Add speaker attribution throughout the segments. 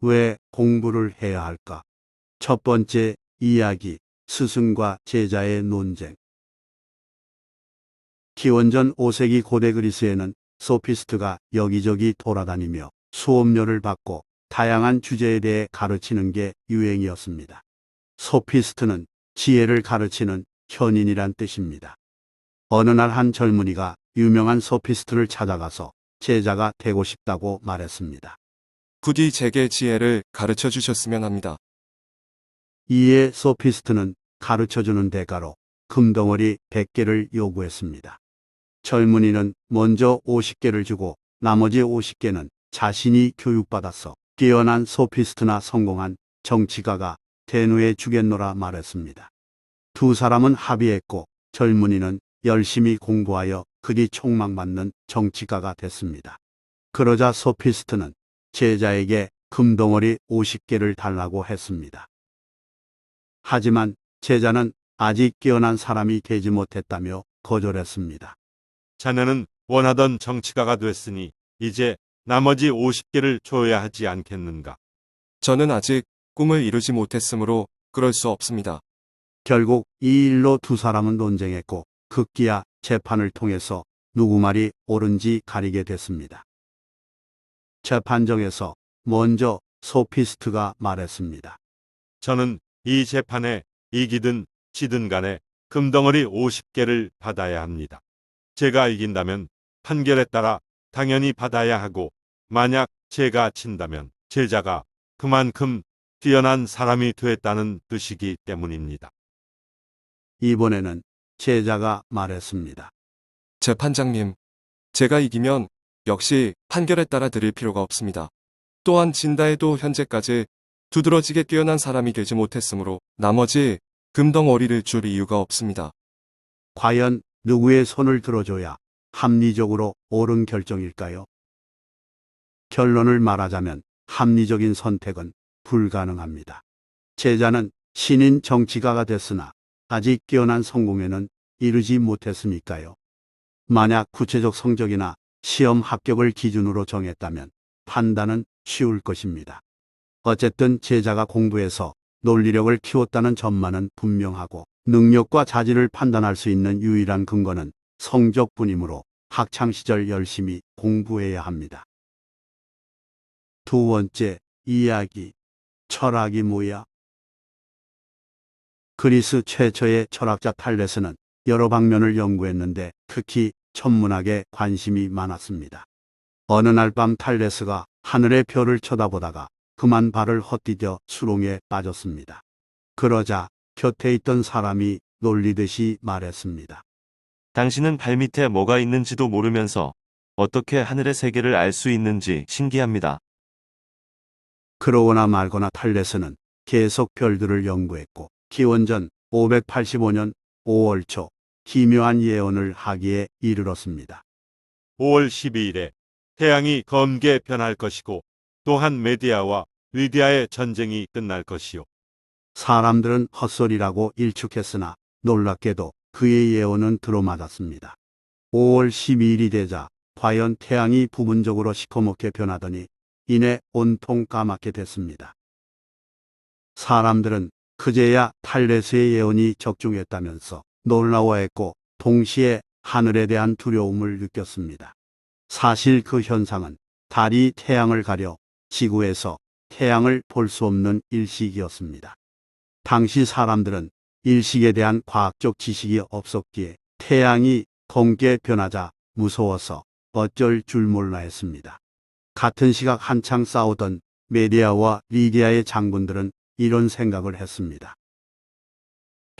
Speaker 1: 왜 공부를 해야 할까? 첫 번째 이야기, 스승과 제자의 논쟁. 기원전 5세기 고대 그리스에는 소피스트가 여기저기 돌아다니며 수업료를 받고 다양한 주제에 대해 가르치는 게 유행이었습니다. 소피스트는 지혜를 가르치는 현인이란 뜻입니다. 어느 날 한 젊은이가 유명한 소피스트를 찾아가서 제자가 되고 싶다고 말했습니다.
Speaker 2: 부디 제게 지혜를 가르쳐 주셨으면 합니다.
Speaker 1: 이에 소피스트는 가르쳐 주는 대가로 금덩어리 100개를 요구했습니다. 젊은이는 먼저 50개를 주고 나머지 50개는 자신이 교육받아서 뛰어난 소피스트나 성공한 정치가가 대누에 주겠노라 말했습니다. 두 사람은 합의했고 젊은이는 열심히 공부하여 그리 촉망받는 정치가가 됐습니다. 그러자 소피스트는 제자에게 금덩어리 50개를 달라고 했습니다. 하지만 제자는 아직 깨어난 사람이 되지 못했다며 거절했습니다.
Speaker 3: 자네는 원하던 정치가가 됐으니 이제 나머지 50개를 줘야 하지 않겠는가?
Speaker 2: 저는 아직 꿈을 이루지 못했으므로 그럴 수 없습니다.
Speaker 1: 결국 이 일로 두 사람은 논쟁했고 급기야 재판을 통해서 누구 말이 옳은지 가리게 됐습니다. 재판정에서 먼저 소피스트가 말했습니다.
Speaker 3: 저는 이 재판에 이기든 지든 간에 금덩어리 50개를 받아야 합니다. 제가 이긴다면 판결에 따라 당연히 받아야 하고 만약 제가 진다면 제자가 그만큼 뛰어난 사람이 됐다는 뜻이기 때문입니다.
Speaker 1: 이번에는 제자가 말했습니다.
Speaker 2: 재판장님, 제가 이기면 역시 판결에 따라 드릴 필요가 없습니다. 또한 진다 해도 현재까지 두드러지게 뛰어난 사람이 되지 못했으므로 나머지 금덩어리를 줄 이유가 없습니다.
Speaker 1: 과연 누구의 손을 들어줘야 합리적으로 옳은 결정일까요? 결론을 말하자면 합리적인 선택은 불가능합니다. 제자는 신인 정치가가 됐으나 아직 깨어난 성공에는 이르지 못했으니까요. 만약 구체적 성적이나 시험 합격을 기준으로 정했다면 판단은 쉬울 것입니다. 어쨌든 제자가 공부해서 논리력을 키웠다는 점만은 분명하고 능력과 자질을 판단할 수 있는 유일한 근거는 성적뿐이므로 학창시절 열심히 공부해야 합니다. 두 번째 이야기 철학이 뭐야? 그리스 최초의 철학자 탈레스는 여러 방면을 연구했는데 특히 천문학에 관심이 많았습니다. 어느 날 밤 탈레스가 하늘의 별을 쳐다보다가 그만 발을 헛디뎌 수렁에 빠졌습니다. 그러자 곁에 있던 사람이 놀리듯이 말했습니다.
Speaker 4: 당신은 발밑에 뭐가 있는지도 모르면서 어떻게 하늘의 세계를 알 수 있는지 신기합니다.
Speaker 1: 그러거나 말거나 탈레스는 계속 별들을 연구했고 기원전 585년 5월 초 기묘한 예언을 하기에 이르렀습니다.
Speaker 3: 5월 12일에 태양이 검게 변할 것이고 또한 메디아와 리디아의 전쟁이 끝날 것이요.
Speaker 1: 사람들은 헛소리라고 일축했으나 놀랍게도 그의 예언은 들어맞았습니다. 5월 12일이 되자 과연 태양이 부분적으로 시커멓게 변하더니 이내 온통 까맣게 됐습니다. 사람들은 그제야 탈레스의 예언이 적중했다면서 놀라워했고 동시에 하늘에 대한 두려움을 느꼈습니다. 사실 그 현상은 달이 태양을 가려 지구에서 태양을 볼 수 없는 일식이었습니다. 당시 사람들은 일식에 대한 과학적 지식이 없었기에 태양이 검게 변하자 무서워서 어쩔 줄 몰라 했습니다. 같은 시각 한창 싸우던 메디아와 리디아의 장군들은 이런 생각을 했습니다.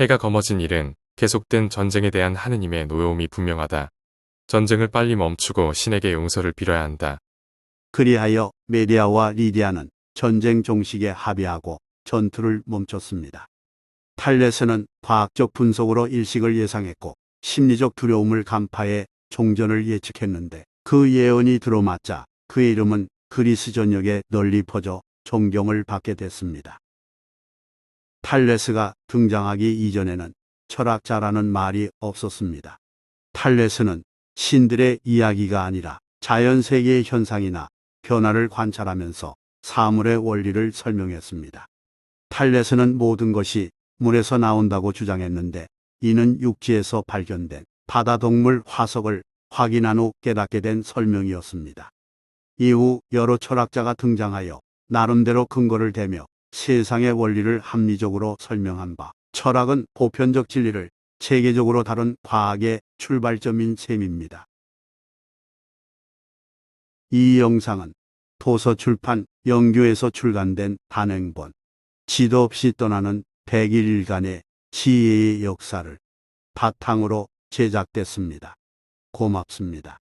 Speaker 5: 해가 검어진 일은 계속된 전쟁에 대한 하느님의 노여움이 분명하다. 전쟁을 빨리 멈추고 신에게 용서를 빌어야 한다.
Speaker 1: 그리하여 메디아와 리디아는 전쟁 종식에 합의하고 전투를 멈췄습니다. 탈레스는 과학적 분석으로 일식을 예상했고 심리적 두려움을 간파해 종전을 예측했는데 그 예언이 들어맞자 그의 이름은 그리스 전역에 널리 퍼져 존경을 받게 됐습니다. 탈레스가 등장하기 이전에는 철학자라는 말이 없었습니다. 탈레스는 신들의 이야기가 아니라 자연 세계의 현상이나 변화를 관찰하면서 사물의 원리를 설명했습니다. 탈레스는 모든 것이 물에서 나온다고 주장했는데 이는 육지에서 발견된 바다 동물 화석을 확인한 후 깨닫게 된 설명이었습니다. 이후 여러 철학자가 등장하여 나름대로 근거를 대며 세상의 원리를 합리적으로 설명한 바 철학은 보편적 진리를 체계적으로 다룬 과학의 출발점인 셈입니다. 이 영상은 도서 출판 영규에서 출간된 단행본 지도 없이 떠나는 100일간의 지혜의 역사를 바탕으로 제작됐습니다. 고맙습니다.